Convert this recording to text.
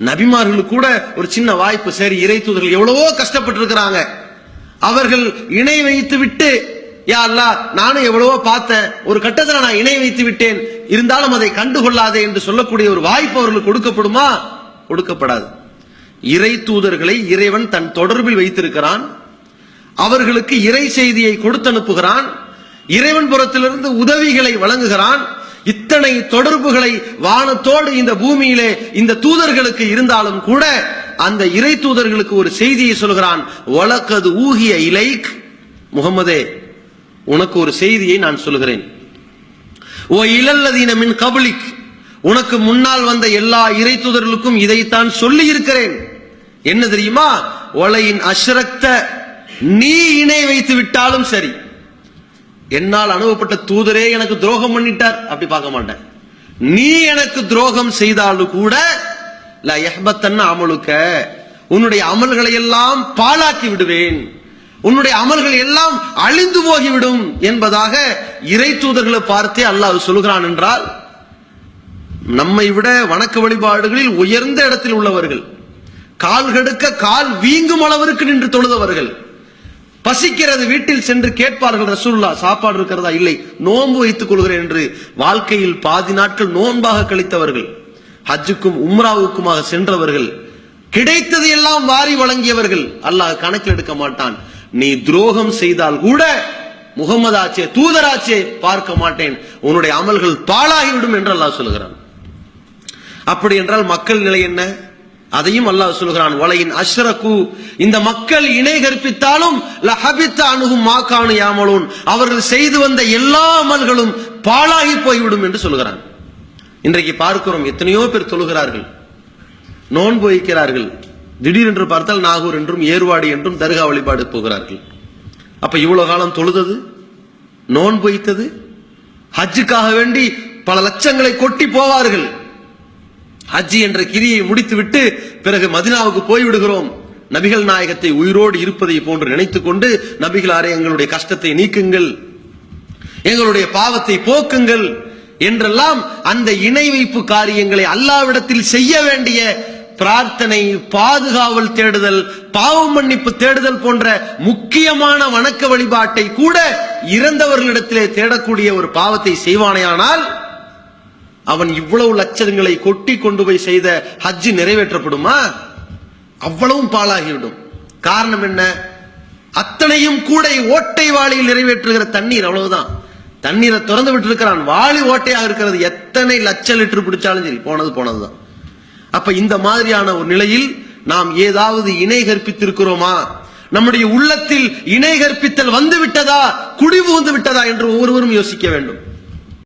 நபிமார்களுக்கு கூட ஒரு சின்ன வாய்ப்பு சரி இறை தூதர்கள் எவ்வளவோ கஷ்டப்பட்டு இருக்கிறாங்க அவர்கள் இணை வைத்து விட்டு யா அல்லா நானும் எவ்வளவோ பார்த்தேன் ஒரு கட்டத்தில் நான் இணை வைத்து விட்டேன் இருந்தாலும் அதை கண்டுகொள்ளாதே என்று சொல்லக்கூடிய ஒரு வாய்ப்பு அவர்களுக்கு கொடுக்கப்படுமா? கொடுக்கப்படாது. இறை தூதர்களை இறைவன் தன் தொடர்பில் வைத்திருக்கிறான். அவர்களுக்கு இறை செய்தியை கொடுத்து அனுப்புகிறான் இறைவன் புறத்திலிருந்து உதவிகளை வழங்குகிறான். இத்தனை தொடர்புகளை வானத்தோடு இந்த பூமியிலே இந்த தூதர்களுக்கு இருந்தாலும் கூட அந்த இறை தூதர்களுக்கு ஒரு செய்தியை சொல்கிறான் வழக்கது ஊகிய இலைக் முகமதே உனக்கு ஒரு செய்தியை நான் சொல்கிறேன். ஓ இலல்லதீன மின் கபலிக் உனக்கு முன்னால் வந்த எல்லா இறை தூதர்களுக்கும் இதைத்தான் சொல்லி இருக்கிறேன் என்ன தெரியுமா? ஒலையின் அஷ்ரக்த நீ இணை வைத்து விட்டாலும் சரி. என்னால் அனுபவப்பட்ட தூதரே எனக்கு துரோகம் பண்ணிட்டார். அப்படி பார்க்க மாட்டேன். நீ எனக்கு துரோகம் செய்தாலும் கூட ல அமலுக்க உன்னுடைய அமல்களை எல்லாம் பாழாக்கி விடுவேன். உன்னுடைய அமல்கள் எல்லாம் அழிந்து போகிவிடும். என்பதாக இறை தூதர்களை பார்த்தே அல்லாஹ் சொல்கிறான் என்றால் நம்மை விட வணக்க வழிபாடுகளில் உயர்ந்த இடத்தில் உள்ளவர்கள் கால் கெடுக்க கால் வீங்கும் அளவிற்கு நின்று தொழுதவர்கள் பசிக்கிறது வீட்டில் சென்று கேட்பார்கள் ரசூல்லா சாப்பாடு இருக்கிறதா? இல்லை. நோன்பு வைத்துக் கொள்கிறேன் என்று வாழ்க்கையில் பாதி நாட்கள் நோன்பாக கழித்தவர்கள் ஹஜ்ஜுக்கும் உம்ராவுக்குமாக சென்றவர்கள் கிடைத்தது எல்லாம் வாரி வழங்கியவர்கள் அல்லாஹ் கணக்கில் எடுக்க மாட்டான். நீ துரோகம் செய்தால் கூட முகமதாச்சே தூதராச்சே பார்க்க மாட்டேன். உன்னுடைய அமல்கள் பாழாகிவிடும் என்று அல்லாஹ் சொல்கிறான் அப்படி என்றால் மக்கள் நிலை என்ன? அதையும் அல்லாஹ் சொல்கிறான் வலையின் அஷ்ரகு இந்த மக்கள் இணை கற்பித்தாலும் லஹபித்த அணுகும் மாக்கானு யாமலூன். அவர்கள் செய்து வந்த எல்லா அமல்களும் பாழாகி போய்விடும் என்று சொல்கிறான். இன்றைக்கு பார்க்கிறோம் எத்தனையோ பேர் தொழுகிறார்கள் நோன்பு வைக்கிறார்கள். திடீரென்று பார்த்தால் நாகூர் என்றும் ஏர்வாடி என்றும் தர்கா வழிபாடு போகிறார்கள். அப்ப இவ்வளவு காலம் தொழுதது? நோன்பு வைத்தது? ஹஜ்ஜுக்காக வேண்டி பல லட்சங்களை கொட்டி போவார்கள். ஹஜ்ஜி என்ற கிரியை முடித்துவிட்டு பிறகு மதினாவுக்கு போய்விடுகிறோம். நபிகள் நாயகத்தை உயிரோடு இருப்பதை போன்று நினைத்துக் கொண்டு நபிகளாரே எங்களுடைய கஷ்டத்தை நீக்குங்கள். எங்களுடைய பாவத்தை போக்குங்கள் என்றெல்லாம் அந்த இணை வைப்பு காரியங்களை அல்லாவிடத்தில் செய்ய வேண்டிய பிரார்த்தனை பாதுகாவல் தேடுதல் பாவம் மன்னிப்பு தேடுதல் போன்ற முக்கியமான வணக்க வழிபாட்டை கூட இறந்தவர்களிடத்திலே தேடக்கூடிய ஒரு பாவத்தை செய்வானேயானால் அவன் இவ்வளவு லட்சங்களை கொட்டி கொண்டு போய் செய்த ஹஜ்ஜு நிறைவேற்றப்படுமா? அவ்வளவும் பாழாகிவிடும். காரணம் என்ன? அத்தனையும் கூடை ஓட்டை வாளியில் நிறைவேற்றுகிற தண்ணீர் அவ்வளவுதான். தண்ணீரை திறந்து விட்டு இருக்கிறான் வாளி ஓட்டையாக இருக்கிறது. எத்தனை லட்ச லிட்டர் பிடிச்சாலும் சரி போனது போனதுதான். அப்ப இந்த மாதிரியான ஒரு நிலையில் நாம் ஏதாவது இணை கற்பித்திருக்கிறோமா? நம்முடைய உள்ளத்தில் இணை கற்பித்தல் வந்து விட்டதா? குடி புகுந்து விட்டதா என்று ஒவ்வொருவரும் யோசிக்க வேண்டும்.